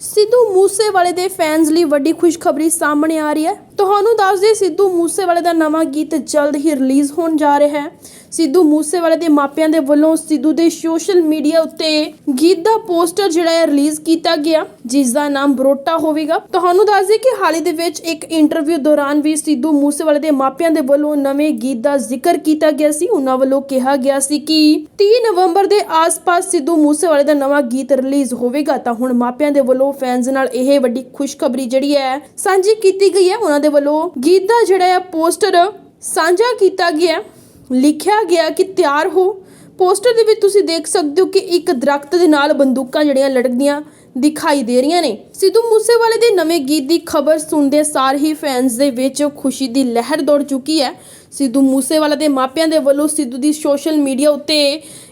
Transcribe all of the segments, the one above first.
ਸਿੱਧੂ ਮੂਸੇਵਾਲੇ ਦੇ ਫੈਨਸ ਲਈ ਵੱਡੀ ਖੁਸ਼ਖਬਰੀ ਸਾਹਮਣੇ ਆ ਰਹੀ ਹੈ। ਤੁਹਾਨੂੰ ਦੱਸ ਦਈਏ, ਸਿੱਧੂ ਮੂਸੇਵਾਲੇ ਦਾ ਨਵਾਂ ਗੀਤ ਜਲਦ ਹੀ ਰਿਲੀਜ਼ ਹੋਣ ਜਾ ਰਿਹਾ ਹੈ। ਸਿੱਧੂ ਮੂਸੇਵਾਲੇ ਦੇ ਮਾਪਿਆਂ ਦੇ ਵੱਲੋਂ ਸਿੱਧੂ ਦੇ ਸੋਸ਼ਲ ਮੀਡੀਆ ਉੱਤੇ ਗੀਤ ਦਾ ਪੋਸਟਰ ਜਿਹੜਾ ਹੈ, ਰਿਲੀਜ਼ ਕੀਤਾ ਗਿਆ, ਜਿਸ ਦਾ ਨਾਮ ਬਰੋਟਾ ਹੋਵੇਗਾ। ਤੁਹਾਨੂੰ ਦੱਸ ਦਈਏ ਕਿ ਹਾਲ ਦੇ ਵਿੱਚ ਇੱਕ ਇੰਟਰਵਿਊ ਦੌਰਾਨ ਵੀ ਸਿੱਧੂ ਮੂਸੇਵਾਲੇ ਦੇ ਮਾਪਿਆਂ ਦੇ ਵੱਲੋਂ ਨਵੇਂ ਗੀਤ ਦਾ ਜ਼ਿਕਰ ਕੀਤਾ ਗਿਆ ਸੀ। ਉਹਨਾਂ ਵੱਲੋਂ ਕਿਹਾ ਗਿਆ ਸੀ ਕਿ 30 ਨਵੰਬਰ ਦੇ ਆਸ-ਪਾਸ ਸਿੱਧੂ ਮੂਸੇਵਾਲੇ ਦਾ ਨਵਾਂ ਗੀਤ ਰਿਲੀਜ਼ ਹੋਵੇਗਾ। ਤਾਂ ਹੁਣ ਮਾਪਿਆਂ ਦੇ ਵੱਲੋਂ ਫੈਨਸ ਨਾਲ ਇਹ ਵੱਡੀ ਖੁਸ਼ਖਬਰੀ ਜਿਹੜੀ ਹੈ, ਸਾਂਝੀ ਕੀਤੀ ਗਈ ਹੈ। ਉਹਨਾਂ ਦੇ ਵੱਲੋਂ ਗੀਤ ਦਾ ਜਿਹੜਾ ਹੈ ਪੋਸਟਰ ਸਾਂਝਾ ਕੀਤਾ ਗਿਆ, ਲਿਖਿਆ ਗਿਆ ਕਿ ਤਿਆਰ ਹੋ। ਪੋਸਟਰ ਦੇ ਵਿੱਚ ਤੁਸੀਂ ਦੇਖ ਸਕਦੇ ਹੋ ਕਿ ਇੱਕ ਦਰਖਤ ਦੇ ਨਾਲ ਬੰਦੂਕਾਂ ਜਿਹੜੀਆਂ ਲਟਕਦੀਆਂ ਦਿਖਾਈ ਦੇ ਰਹੀਆਂ ਨੇ। ਸਿੱਧੂ ਮੂਸੇਵਾਲੇ ਦੇ ਨਵੇਂ ਗੀਤ ਦੀ ਖਬਰ ਸੁਣਦੇ ਸਾਰ ਹੀ ਫੈਨਸ ਦੇ ਵਿੱਚ ਖੁਸ਼ੀ ਦੀ ਲਹਿਰ ਦੌੜ ਚੁੱਕੀ ਹੈ। ਸਿੱਧੂ ਮੂਸੇਵਾਲਾ ਦੇ ਮਾਪਿਆਂ ਦੇ ਵੱਲੋਂ ਸਿੱਧੂ ਦੀ ਸੋਸ਼ਲ ਮੀਡੀਆ ਉੱਤੇ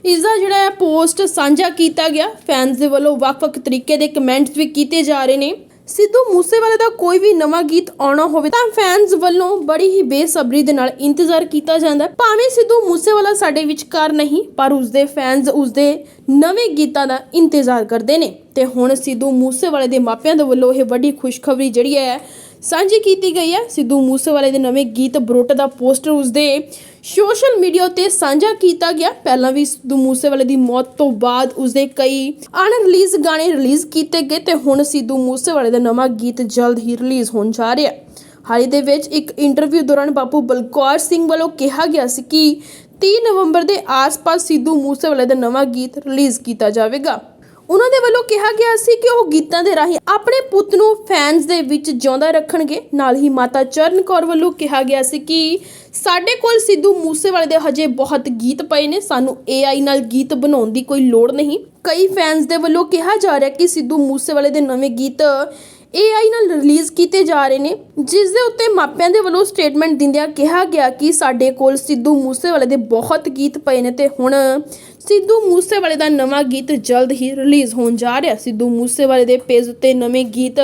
ਇਸ ਦਾ ਜਿਹੜਾ ਹੈ ਪੋਸਟ ਸਾਂਝਾ ਕੀਤਾ ਗਿਆ। ਫੈਨਸ ਦੇ ਵੱਲੋਂ ਵੱਖ-ਵੱਖ ਤਰੀਕੇ ਦੇ ਕਮੈਂਟਸ ਵੀ ਕੀਤੇ ਜਾ ਰਹੇ ਨੇ। ਸਿੱਧੂ ਮੂਸੇਵਾਲੇ ਦਾ ਕੋਈ ਵੀ ਨਵਾਂ ਗੀਤ ਆਉਣਾ ਹੋਵੇ ਤਾਂ ਫੈਨਸ ਵੱਲੋਂ ਬੜੀ ਹੀ ਬੇਸਬਰੀ ਦੇ ਨਾਲ ਇੰਤਜ਼ਾਰ ਕੀਤਾ ਜਾਂਦਾ ਹੈ। ਭਾਵੇਂ ਸਿੱਧੂ ਮੂਸੇਵਾਲਾ ਸਾਡੇ ਵਿਚਕਾਰ ਨਹੀਂ, ਪਰ ਉਸਦੇ ਫੈਨਸ ਉਸਦੇ ਨਵੇਂ ਗੀਤਾਂ ਦਾ ਇੰਤਜ਼ਾਰ ਕਰਦੇ ਨੇ। ਤੇ ਹੁਣ ਸਿੱਧੂ ਮੂਸੇਵਾਲੇ ਦੇ ਮਾਪਿਆਂ ਦੇ ਵੱਲੋਂ ਇਹ ਵੱਡੀ ਖੁਸ਼ਖਬਰੀ ਜਿਹੜੀ ਹੈ ਸਾਂਝੀ ਕੀਤੀ ਗਈ ਹੈ। ਸਿੱਧੂ ਮੂਸੇਵਾਲੇ ਦੇ ਨਵੇਂ ਗੀਤ ਬਰੋਟ ਦਾ ਪੋਸਟਰ ਉਸਦੇ ਸੋਸ਼ਲ ਮੀਡੀਆ ਉੱਤੇ ਸਾਂਝਾ ਕੀਤਾ ਗਿਆ। ਪਹਿਲਾਂ ਵੀ ਸਿੱਧੂ ਮੂਸੇਵਾਲੇ ਦੀ ਮੌਤ ਤੋਂ ਬਾਅਦ ਉਸਦੇ ਕਈ ਅਣ ਗਾਣੇ ਰਿਲੀਜ਼ ਕੀਤੇ ਗਏ ਤੇ ਹੁਣ ਸਿੱਧੂ ਮੂਸੇਵਾਲੇ ਦਾ ਨਵਾਂ ਗੀਤ ਜਲਦ ਹੀ ਰਿਲੀਜ਼ ਹੋਣ ਜਾ ਰਿਹਾ ਹੈ। ਹਾਲ ਹੀ ਦੇ ਵਿੱਚ ਇੱਕ ਇੰਟਰਵਿਊ ਦੌਰਾਨ ਬਾਪੂ ਬਲਕੌਰ ਸਿੰਘ ਵੱਲੋਂ ਕਿਹਾ ਗਿਆ ਸੀ ਕਿ 30 ਨਵੰਬਰ ਦੇ ਆਸ-ਪਾਸ ਸਿੱਧੂ ਮੂਸੇਵਾਲੇ ਦਾ ਨਵਾਂ ਗੀਤ ਰਿਲੀਜ਼ ਕੀਤਾ ਜਾਵੇਗਾ। ਉਹਨਾਂ ਦੇ ਵੱਲੋਂ ਕਿਹਾ ਗਿਆ ਸੀ ਕਿ ਉਹ ਗੀਤਾਂ ਦੇ ਰਾਹੀਂ ਆਪਣੇ ਪੁੱਤ ਨੂੰ ਫੈਨਸ ਦੇ ਵਿੱਚ ਜਿਉਂਦਾ ਰੱਖਣਗੇ। ਨਾਲ ਹੀ ਮਾਤਾ ਚਰਨ ਕੌਰ ਵੱਲੋਂ ਕਿਹਾ ਗਿਆ ਸੀ ਕਿ ਸਾਡੇ ਕੋਲ ਸਿੱਧੂ ਮੂਸੇਵਾਲੇ ਦੇ ਹਜੇ ਬਹੁਤ ਗੀਤ ਪਏ ਨੇ। ਸਾਨੂੰ AI ਨਾਲ ਗੀਤ ਬਣਾਉਣ ਦੀ ਕੋਈ ਲੋੜ ਨਹੀਂ। ਕਈ ਫੈਨਸ ਦੇ ਵੱਲੋਂ ਕਿਹਾ ਜਾ ਰਿਹਾ ਕਿ ਸਿੱਧੂ ਮੂਸੇਵਾਲੇ ਦੇ ਨਵੇਂ ਗੀਤ AI ਨਾਲ ਰਿਲੀਜ਼ ਕੀਤੇ ਜਾ ਰਹੇ ਨੇ। ਜਿਸ ਦੇ ਉੱਤੇ ਮਾਪਿਆਂ ਦੇ ਵੱਲੋਂ ਸਟੇਟਮੈਂਟ ਦਿੰਦਿਆਂ ਕਿਹਾ ਗਿਆ ਕਿ ਸਾਡੇ ਕੋਲ ਸਿੱਧੂ ਮੂਸੇਵਾਲੇ ਦੇ ਬਹੁਤ ਗੀਤ ਪਏ ਨੇ ਤੇ ਹੁਣ ਸਿੱਧੂ ਮੂਸੇਵਾਲੇ ਦਾ ਨਵਾਂ ਗੀਤ ਜਲਦ ਹੀ ਰਿਲੀਜ਼ ਹੋਣ ਜਾ ਰਿਹਾ। ਸਿੱਧੂ ਮੂਸੇਵਾਲੇ ਦੇ ਪੇਜ ਉੱਤੇ ਨਵੇਂ ਗੀਤ,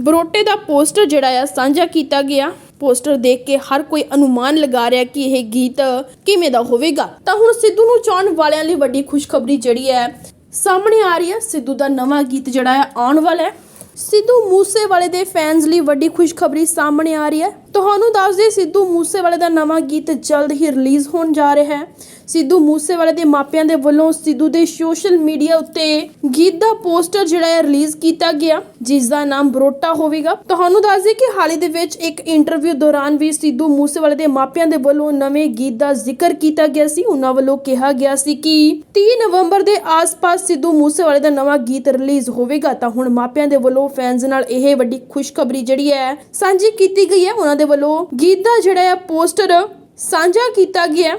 ਬਰੋਟੇ ਦਾ ਪੋਸਟਰ ਜਿਹੜਾ ਆ, ਸਾਂਝਾ ਕੀਤਾ ਗਿਆ। ਪੋਸਟਰ ਦੇਖ ਕੇ ਹਰ ਕੋਈ ਅਨੁਮਾਨ ਲਗਾ ਰਿਹਾ ਕਿ ਇਹ ਗੀਤ ਕਿਵੇਂ ਦਾ ਹੋਵੇਗਾ। ਤਾਂ ਹੁਣ ਸਿੱਧੂ ਨੂੰ ਚਾਹਣ ਵਾਲਿਆਂ ਲਈ ਵੱਡੀ ਖੁਸ਼ਖਬਰੀ ਜਿਹੜੀ ਹੈ, ਸਾਹਮਣੇ ਆ ਰਹੀ ਹੈ। ਸਿੱਧੂ ਦਾ ਨਵਾਂ ਗੀਤ ਜਿਹੜਾ ਹੈ ਆਉਣ ਵਾਲਾ ਹੈ। ਸਿੱਧੂ ਮੂਸੇਵਾਲੇ ਦੇ ਫੈਨਸ ਲਈ ਵੱਡੀ ਖੁਸ਼ਖਬਰੀ ਸਾਹਮਣੇ ਆ ਰਹੀ ਹੈ। ਤੁਹਾਨੂੰ ਦੱਸ ਦਈਏ ਸਿੱਧੂ ਮੂਸੇਵਾਲੇ ਦਾ ਨਵਾਂ ਗੀਤ ਜਲਦ ਹੀ ਰਿਲੀਜ਼ ਹੋਣ ਜਾ ਰਿਹਾ ਹੈ। ਸਿੱਧੂ ਮੂਸੇਵਾਲੇ ਦੇ ਮਾਪਿਆਂ ਦੇ ਵੱਲੋਂ ਸਿੱਧੂ ਦੇ ਸੋਸ਼ਲ ਮੀਡੀਆ ਉੱਤੇ ਗੀਤ ਦਾ ਪੋਸਟਰ ਜਿਹੜਾ ਹੈ ਰਿਲੀਜ਼ ਕੀਤਾ ਗਿਆ, ਜਿਸ ਦਾ ਨਾਮ ਬਰੋਟਾ ਹੋਵੇਗਾ। ਤੁਹਾਨੂੰ ਦੱਸ ਦਈਏ ਕਿ ਹਾਲ ਹੀ ਦੇ ਵਿੱਚ ਇੱਕ ਇੰਟਰਵਿਊ ਦੌਰਾਨ ਵੀ ਸਿੱਧੂ ਮੂਸੇਵਾਲੇ ਦੇ ਮਾਪਿਆਂ ਦੇ ਵੱਲੋਂ ਨਵੇਂ ਗੀਤ ਦਾ ਜ਼ਿਕਰ ਕੀਤਾ ਗਿਆ ਸੀ। ਉਹਨਾਂ ਵੱਲੋਂ ਕਿਹਾ ਗਿਆ ਸੀ ਕਿ 30 ਨਵੰਬਰ ਦੇ ਆਸ-ਪਾਸ ਸਿੱਧੂ ਮੂਸੇਵਾਲੇ ਦਾ ਨਵਾਂ ਗੀਤ ਰਿਲੀਜ਼ ਹੋਵੇਗਾ, ਤਾਂ ਹੁਣ ਮਾਪਿਆਂ ਦੇ ਵੱਲੋਂ ਫੈਨਸ ਨਾਲ ਇਹ ਵੱਡੀ ਖੁਸ਼ਖਬਰੀ ਜਿਹੜੀ ਹੈ ਸਾਂਝੀ ਕੀਤੀ ਗਈ ਹੈ। ਉਹਨਾਂ ਦੇ ਵੱਲੋਂ ਗੀਤ ਦਾ ਜਿਹੜਾ ਆ ਪੋਸਟਰ ਸਾਂਝਾ ਕੀਤਾ ਗਿਆ,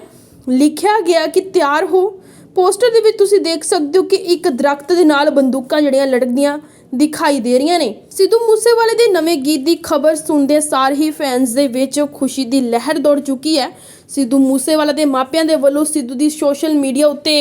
ਲਿਖਿਆ ਗਿਆ ਕਿ ਤਿਆਰ ਹੋ। ਪੋਸਟਰ ਦੇ ਵਿੱਚ ਤੁਸੀਂ ਦੇਖ ਸਕਦੇ ਹੋ ਕਿ ਇੱਕ ਦਰਖਤ ਦੇ ਨਾਲ ਬੰਦੂਕਾਂ ਜਿਹੜੀਆਂ ਲਟਕਦੀਆਂ ਦਿਖਾਈ ਦੇ ਰਹੀਆਂ ਨੇ। ਸਿੱਧੂ ਮੂਸੇਵਾਲੇ ਦੇ ਨਵੇਂ ਗੀਤ ਦੀ ਖਬਰ ਸੁਣਦੇ ਸਾਰ ਹੀ ਫੈਨਸ ਦੇ ਵਿੱਚ ਖੁਸ਼ੀ ਦੀ ਲਹਿਰ ਦੌੜ ਚੁੱਕੀ ਹੈ। ਸਿੱਧੂ ਮੂਸੇਵਾਲਾ ਦੇ ਮਾਪਿਆਂ ਦੇ ਵੱਲੋਂ ਸਿੱਧੂ ਦੀ ਸੋਸ਼ਲ ਮੀਡੀਆ ਉੱਤੇ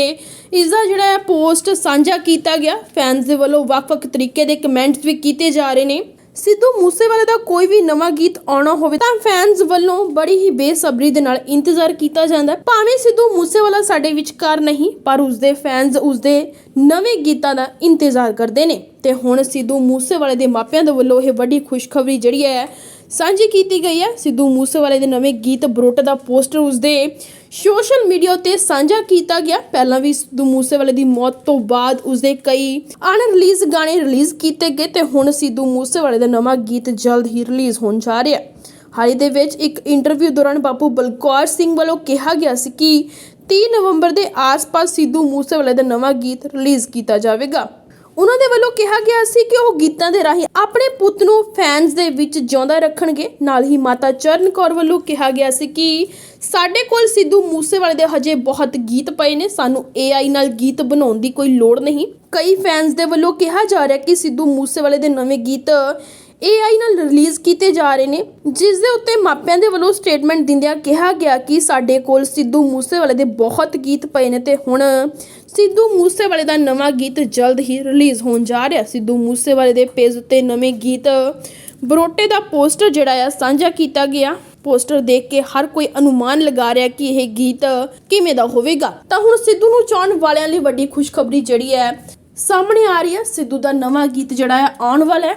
ਇਸ ਦਾ ਜਿਹੜਾ ਹੈ ਪੋਸਟ ਸਾਂਝਾ ਕੀਤਾ ਗਿਆ। ਫੈਨਸ ਦੇ ਵੱਲੋਂ ਵੱਖ-ਵੱਖ ਤਰੀਕੇ ਦੇ ਕਮੈਂਟਸ ਵੀ ਕੀਤੇ ਜਾ ਰਹੇ ਨੇ। ਸਿੱਧੂ ਮੂਸੇਵਾਲੇ ਦਾ ਕੋਈ ਵੀ ਨਵਾਂ ਗੀਤ ਆਉਣਾ ਹੋਵੇ ਤਾਂ ਫੈਨਸ ਵੱਲੋਂ ਬੜੀ ਹੀ ਬੇਸਬਰੀ ਦੇ ਨਾਲ ਇੰਤਜ਼ਾਰ ਕੀਤਾ ਜਾਂਦਾ ਹੈ। ਭਾਵੇਂ ਸਿੱਧੂ ਮੂਸੇਵਾਲਾ ਸਾਡੇ ਵਿਚਕਾਰ ਨਹੀਂ, ਪਰ ਉਸਦੇ ਫੈਨਸ ਉਸਦੇ ਨਵੇਂ ਗੀਤਾਂ ਦਾ ਇੰਤਜ਼ਾਰ ਕਰਦੇ ਨੇ। ਤੇ ਹੁਣ ਸਿੱਧੂ ਮੂਸੇਵਾਲੇ ਦੇ ਮਾਪਿਆਂ ਦੇ ਵੱਲੋਂ ਇਹ ਵੱਡੀ ਖੁਸ਼ਖਬਰੀ ਜਿਹੜੀ ਹੈ ਸਾਂਝੀ ਕੀਤੀ ਗਈ ਹੈ। ਸਿੱਧੂ ਮੂਸੇਵਾਲੇ ਦੇ ਨਵੇਂ ਗੀਤ ਬਰੋਟ ਦਾ ਪੋਸਟਰ ਉਸਦੇ ਸੋਸ਼ਲ ਮੀਡੀਆ ਉੱਤੇ ਸਾਂਝਾ ਕੀਤਾ ਗਿਆ। ਪਹਿਲਾਂ ਵੀ ਸਿੱਧੂ ਮੂਸੇਵਾਲੇ ਦੀ ਮੌਤ ਤੋਂ ਬਾਅਦ ਉਸਦੇ ਕਈ ਅਣ ਗਾਣੇ ਰਿਲੀਜ਼ ਕੀਤੇ ਗਏ ਤੇ ਹੁਣ ਸਿੱਧੂ ਮੂਸੇਵਾਲੇ ਦਾ ਨਵਾਂ ਗੀਤ ਜਲਦ ਹੀ ਰਿਲੀਜ਼ ਹੋਣ ਜਾ ਰਿਹਾ ਹੈ। ਹਾਲ ਹੀ ਦੇ ਵਿੱਚ ਇੱਕ ਇੰਟਰਵਿਊ ਦੌਰਾਨ ਬਾਪੂ ਬਲਕੌਰ ਸਿੰਘ ਵੱਲੋਂ ਕਿਹਾ ਗਿਆ ਸੀ ਕਿ 30 ਨਵੰਬਰ ਦੇ ਆਸ-ਪਾਸ ਸਿੱਧੂ ਮੂਸੇਵਾਲੇ ਦਾ ਨਵਾਂ ਗੀਤ ਰਿਲੀਜ਼ ਕੀਤਾ ਜਾਵੇਗਾ। ਉਹਨਾਂ ਦੇ ਵੱਲੋਂ ਕਿਹਾ ਗਿਆ ਸੀ ਕਿ ਉਹ ਗੀਤਾਂ ਦੇ ਰਾਹੀਂ ਆਪਣੇ ਪੁੱਤ ਨੂੰ ਫੈਨਸ ਦੇ ਵਿੱਚ ਜਿਉਂਦਾ ਰੱਖਣਗੇ। ਨਾਲ ਹੀ ਮਾਤਾ ਚਰਨ ਕੌਰ ਵੱਲੋਂ ਕਿਹਾ ਗਿਆ ਸੀ ਕਿ ਸਾਡੇ ਕੋਲ ਸਿੱਧੂ ਮੂਸੇਵਾਲੇ ਦੇ ਹਜੇ ਬਹੁਤ ਗੀਤ ਪਏ ਨੇ। ਸਾਨੂੰ AI ਨਾਲ ਗੀਤ ਬਣਾਉਣ ਦੀ ਕੋਈ ਲੋੜ ਨਹੀਂ। ਕਈ ਫੈਨਸ ਦੇ ਵੱਲੋਂ ਕਿਹਾ ਜਾ ਰਿਹਾ ਕਿ ਸਿੱਧੂ ਮੂਸੇਵਾਲੇ ਦੇ ਨਵੇਂ ਗੀਤ AI ਨਾਲ ਰਿਲੀਜ਼ ਕੀਤੇ ਜਾ ਰਹੇ ਨੇ ਜਿਸ ਦੇ ਉੱਤੇ ਮਾਪਿਆਂ ਦੇ ਵੱਲੋਂ ਸਟੇਟਮੈਂਟ ਦਿੰਦਿਆਂ ਕਿਹਾ ਗਿਆ ਕਿ ਸਾਡੇ ਕੋਲ ਸਿੱਧੂ ਮੂਸੇਵਾਲੇ ਦੇ ਬਹੁਤ ਗੀਤ ਪਏ ਨੇ ਤੇ ਹੁਣ ਸਿੱਧੂ ਮੂਸੇਵਾਲੇ ਦਾ ਨਵਾਂ ਗੀਤ ਜਲਦ ਹੀ ਰਿਲੀਜ਼ ਹੋਣ ਜਾ ਰਿਹਾ। ਸਿੱਧੂ ਮੂਸੇਵਾਲੇ ਦੇ ਪੇਜ ਉੱਤੇ ਨਵੇਂ ਗੀਤ, ਬਰੋਟੇ ਦਾ ਪੋਸਟਰ ਜਿਹੜਾ ਆ, ਸਾਂਝਾ ਕੀਤਾ ਗਿਆ। ਪੋਸਟਰ ਦੇਖ ਕੇ ਹਰ ਕੋਈ ਅਨੁਮਾਨ ਲਗਾ ਰਿਹਾ ਕਿ ਇਹ ਗੀਤ ਕਿਵੇਂ ਦਾ ਹੋਵੇਗਾ। ਤਾਂ ਹੁਣ ਸਿੱਧੂ ਨੂੰ ਚਾਹਣ ਵਾਲਿਆਂ ਲਈ ਵੱਡੀ ਖੁਸ਼ਖਬਰੀ ਜਿਹੜੀ ਹੈ, ਸਾਹਮਣੇ ਆ ਰਹੀ ਹੈ। ਸਿੱਧੂ ਦਾ ਨਵਾਂ ਗੀਤ ਜਿਹੜਾ ਹੈ ਆਉਣ ਵਾਲਾ ਹੈ।